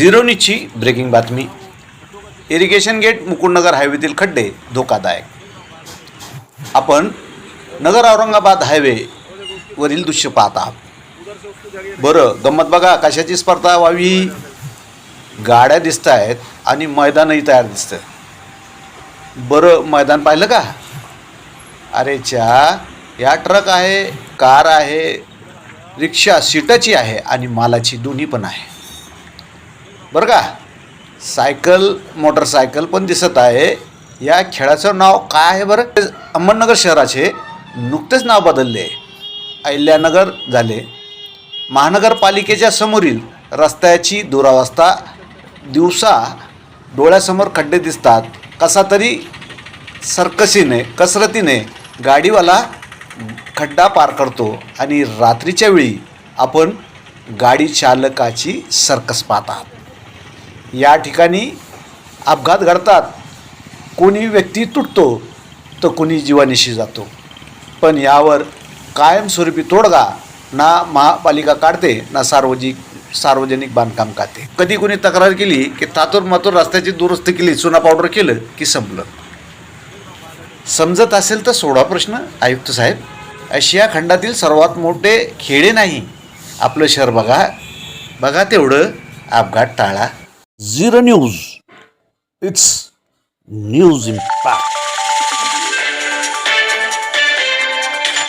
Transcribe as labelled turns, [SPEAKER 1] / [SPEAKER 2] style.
[SPEAKER 1] झिरोनीची breaking बातमी. Irrigation gate Mukundnagar हायवेतील खड्डे धोकादायक. आपण नगर औरंगाबाद हायवेवरील दृश्य पाहत आहात. बरं गंमत बघा कशाची स्पर्धा व्हावी? गाड्या दिसत आहेत आणि मैदानही तयार दिसतं बरं मैदान पाहिलं का? अरे च्या या ट्रक आहे कार आहे रिक्षा सीटाची आहे आणि मालाची दोन्ही पण आहे. बरं का? सायकल मोटरसायकल पण दिसत आहे. या खेळाचं नाव काय आहे बरं? अहमदनगर शहराचे नुकतेच नाव बदलले. अहिल्यानगर झाले. महानगरपालिकेच्या समोरील रस्त्याची दुरावस्था दिवसा डोळ्यासमोर खड्डे दिसतात. कसा तरी सर्कसीने कसरतीने गाडीवाला खड्डा पार करतो आणि रात्रीच्या वेळी आपण गाडी चालकाची सर्कस पाहतात. या ठिकाणी अपघात घडतात. कोणी व्यक्ती तुटतो तर कोणी जीवानिशी जातो. पण यावर कायमस्वरूपी तोडगा ना महापालिका काढते ना सार्वजनिक सार्वजनिक बांधकाम काढते. कधी कोणी तक्रार केली की तातूर मातूर रस्त्याची दुरुस्ती केली चुना पावडर केलं की संपलं? समजत असेल तर सोडा प्रश्न आयुक्त साहेब. आशिया खंडातील सर्वात मोठे खेडे नाही. आपलं शहर बघा. बघा तेवढं अपघात टाळा. Zero News. It's news impact.